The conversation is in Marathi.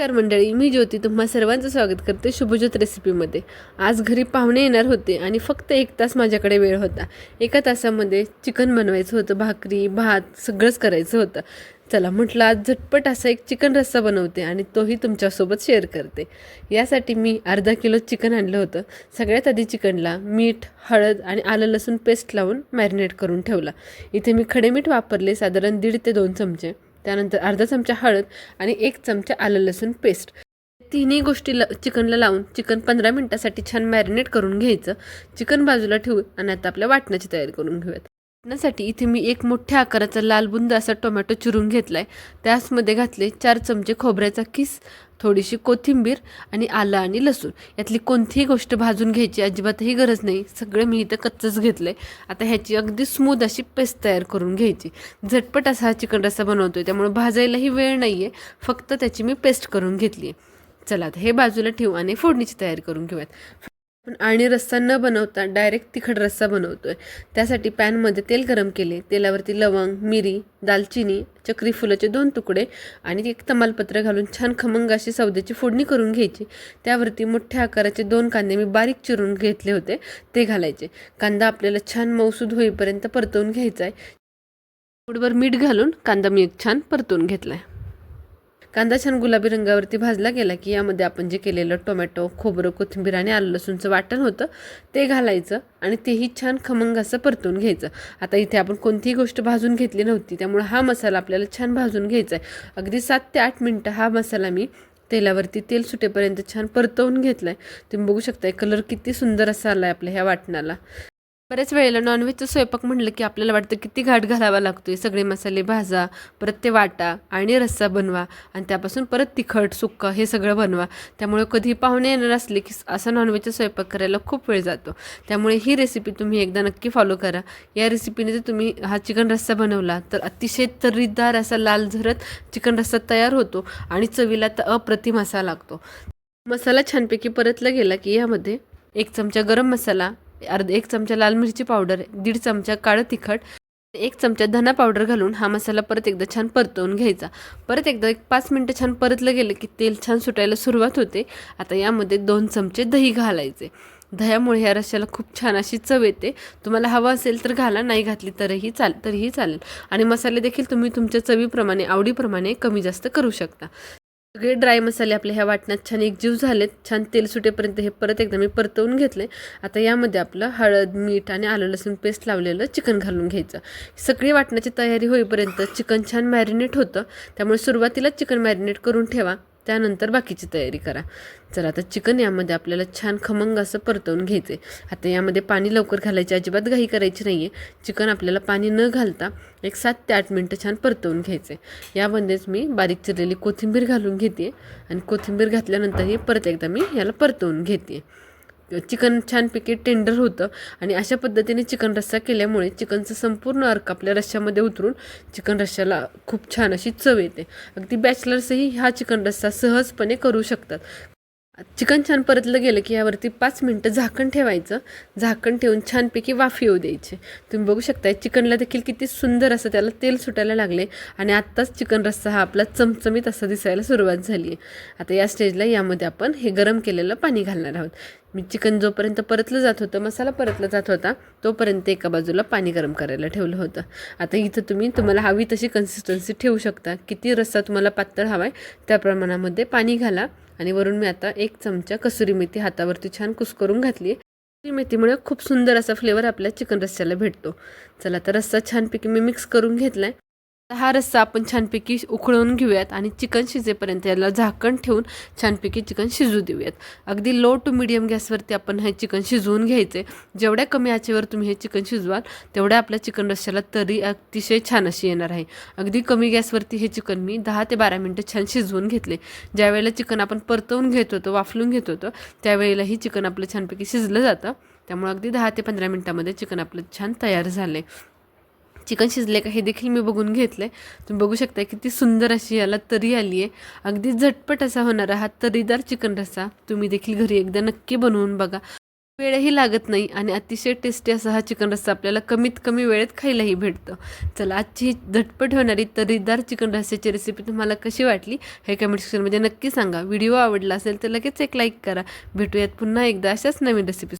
नमस्कार मंडळी मी ज्योती तुम्हा सर्वांचं स्वागत करते शुभज्योत रेसिपीमध्ये आज घरी पाहुणे येणार होते आणि फक्त एक तास माझ्याकडे वेळ होता. एका तासामध्ये चिकन बनवायचं होतं भाकरी भात सगळंच करायचं होतं. चला म्हटलं आज झटपट असा एक चिकन रस्सा बनवते आणि तोही तुमच्यासोबत शेअर करते. यासाठी मी अर्धा किलो चिकन आणलं होतं. सगळ्यात आधी चिकनला मीठ हळद आणि आलं लसूण पेस्ट लावून मॅरिनेट करून ठेवला. इथे मी खडे मीठ वापरले साधारण दीड ते दोन चमचे. त्यानंतर अर्धा चमचा हळद आणि एक चमचा आलं लसूण पेस्ट तिन्ही गोष्टी ल चिकनला लावून चिकन पंधरा मिनटासाठी छान मॅरिनेट करून घ्यायचं. चिकन बाजूला ठेवू आणि आता आपल्या वाटण्याची तयारी करून घेऊयात. साठी इथे मी एक मोठ्या आकाराचा लाल बुंद असा टोमॅटो चिरून घेतला आहे त्याचमध्ये घातले चार चमचे खोबऱ्याचा किस थोडीशी कोथिंबीर आणि आलं आणि लसूण. यातली कोणतीही गोष्ट भाजून घ्यायची अजिबातही गरज नाही. सगळं मी इथं कच्चंच घेतलं आहे आता ह्याची अगदी स्मूद अशी पेस्ट तयार करून घ्यायची. झटपट असा हा चिकन रस्सा बनवतो आहे त्यामुळे भाजायलाही वेळ नाही आहे फक्त त्याची मी पेस्ट करून घेतली आहे चला आता हे बाजूला ठेवू आणि फोडणीची तयारी करून घेऊयात. पण आणि रस्सा न बनवता डायरेक्ट तिखट रस्सा बनवतो आहे त्यासाठी पॅनमध्ये तेल गरम केले. तेलावरती लवंग मिरी दालचिनी चक्री फुलाचे दोन तुकडे आणि एक तमालपत्र घालून छान खमंग अशी सौद्याची फोडणी करून घ्यायची. त्यावरती मोठ्या आकाराचे दोन कांदे मी बारीक चिरून घेतले होते. ते घालायचे. कांदा आपल्याला छान मौसूद होईपर्यंत परतवून घ्यायचा आहे. थोडंभर मीठ घालून कांदा मी एक छान परतवून घेतला आहे कांदा छान गुलाबी रंगावरती भाजला गेला की यामध्ये आपण जे केलेलं टोमॅटो खोबरं कोथिंबीर आणि आलं लसूणचं वाटण होतं ते घालायचं आणि तेही छान खमंग असं परतून घ्यायचं. आता इथे आपण कोणतीही गोष्ट भाजून घेतली नव्हती त्यामुळे हा मसाला आपल्याला छान भाजून घ्यायचा आहे. अगदी सात ते आठ मिनटं हा मसाला मी तेलावरती तेल सुटेपर्यंत छान परतवून घेतला आहे तुम्ही बघू शकताय कलर किती सुंदर असा आला आहे आपल्या ह्या वाटणाला. बऱ्याच वेळेला नॉनव्हेजचं स्वयंपाक म्हटलं की आपल्याला वाटतं किती घाट घालावा लागतोय. सगळे मसाले भाजा परत ते वाटा आणि रस्सा बनवा आणि त्यापासून परत तिखट सुक्क हे सगळं बनवा. त्यामुळे कधी पाहुणे येणार असले की असा नॉनव्हेजचा स्वयंपाक करायला खूप वेळ जातो. त्यामुळे ही रेसिपी तुम्ही एकदा नक्की फॉलो करा. या रेसिपीने जर तुम्ही हा चिकन रस्सा बनवला तर अतिशय तर्रीदार असा लाल झरत चिकन रस्सा तयार होतो आणि चवीला तर अप्रतिम असा लागतो. मसाला छानपैकी परतला गेला की यामध्ये एक चमचा गरम मसाला अर्ध एक चमचा लाल मिरची पावडर दीड चमचा काळं तिखट एक चमचा धना पावडर घालून हा मसाला परत एकदा छान परतवून घ्यायचा. परत एकदा एक पाच मिनटं छान परतलं गेलं की तेल छान सुटायला सुरुवात होते. आता यामध्ये दोन चमचे दही घालायचे. दह्यामुळे ह्या रश्याला खूप छान अशी चव येते. तुम्हाला हवं असेल तर घाला नाही घातली तरीही चाल तरीही चालेल. आणि मसाले देखील तुम्ही तुमच्या चवीप्रमाणे आवडीप्रमाणे कमी जास्त करू शकता. सगळे ड्राय मसाले आपल्या ह्या वाटणात छान एकजीव झालेत. छान तेल सुटेपर्यंत हे परत एकदा मी परतवून घेतले आता यामध्ये आपलं हळद मीठ आणि आलं लसूण पेस्ट लावलेलं चिकन घालून घ्यायचं. सगळी वाटण्याची तयारी होईपर्यंत चिकन छान मॅरिनेट होतं. त्यामुळे सुरुवातीलाच चिकन मॅरिनेट करून ठेवा. त्यानंतर बाकीची तयारी करा. चला आता चिकन यामध्ये आपल्याला छान खमंग असं परतवून घ्यायचं आहे आता यामध्ये पाणी लवकर घालायची अजिबात घाई करायची नाही आहे चिकन आपल्याला पाणी न घालता एक सात ते आठ मिनटं छान परतवून घ्यायचं आहे यामध्येच मी बारीक चिरलेली कोथिंबीर घालून घेते आणि कोथिंबीर घातल्यानंतरही परत एकदा मी याला परतवून घेते चिकन छानपैकी टेंडर होतं. आणि अशा पद्धतीने चिकन रस्सा केल्यामुळे चिकनचं संपूर्ण अर्क आपल्या रश्श्यामध्ये उतरून चिकन रश्श्याला खूप छान अशी चव येते. अगदी बॅचलर्सही हा चिकन रस्सा सहजपणे करू शकतात. चिकन छान परतलं गेलं की यावरती पाच मिनटं झाकण ठेवायचं. झाकण ठेवून छानपैकी वाफ येऊ द्यायचे. तुम्ही बघू शकताय चिकनला देखील किती सुंदर असं त्याला तेल सुटायला लागले आणि आत्ताच चिकन रस्सा हा आपला चमचमीत असा दिसायला सुरुवात झाली आहे आता या स्टेजला यामध्ये आपण हे गरम केलेलं पाणी घालणार आहोत. मी चिकन जोपर्यंत परतलं जात होतं मसाला परतला जात होता तोपर्यंत एका बाजूला पाणी गरम करायला ठेवलं होतं. आता इथं तुम्ही तुम्हाला हवी तशी कन्सिस्टन्सी ठेवू शकता. किती रस्सा तुम्हाला पातळ हवा आहे त्या प्रमाणामध्ये पाणी घाला. आणि वरून मी आता एक चमचा कसुरी मेथी हातावरती छान कुस्करून घातली कसुरी मेथीमुळे खूप सुंदर असा फ्लेवर आपल्या चिकन रस्स्याला भेटतो. चला तर रस्सा छानपैकी मी मिक्स करून घेतला आहे हा रस्सा आपण छानपैकी उकळून घेऊयात आणि चिकन शिजेपर्यंत याला झाकण ठेवून छानपैकी चिकन शिजू देऊयात. अगदी लो टू मिडियम गॅसवरती आपण हे चिकन शिजवून घ्यायचे. जेवढ्या कमी आचेवर तुम्ही हे चिकन शिजवाल तेवढ्या आपल्या चिकन रस्स्याला तरी अतिशय छान अशी येणार आहे. अगदी कमी गॅसवरती हे चिकन मी दहा ते बारा मिनटं छान शिजवून घेतले. ज्यावेळेला चिकन आपण परतवून घेत होतो वाफलून घेत होतो त्यावेळेलाही चिकन आपलं छानपैकी शिजलं जातं. त्यामुळे अगदी दहा ते पंधरा मिनटामध्ये चिकन आपलं छान तयार झालं आहे चिकन शिजले का हे देखील मी बघून घेतलं आहे तुम्ही बघू शकता किती सुंदर अशी याला तरी आली आहे. अगदी झटपट असा होणारा हा तरीदार चिकन रस्सा तुम्ही देखील घरी एकदा नक्की बनवून बघा. वेळही लागत नाही आणि अतिशय टेस्टी असा हा चिकन रस्सा आपल्याला कमीत कमी वेळेत खायलाही भेटतं. चला आजची ही झटपट होणारी तर्रीदार चिकन रस्स्याची रेसिपी तुम्हाला कशी वाटली हे कमेंट सेक्शनमध्ये नक्की सांगा. व्हिडिओ आवडला असेल तर लगेच एक लाईक करा. भेटूयात पुन्हा एकदा अशाच नवीन रेसिपी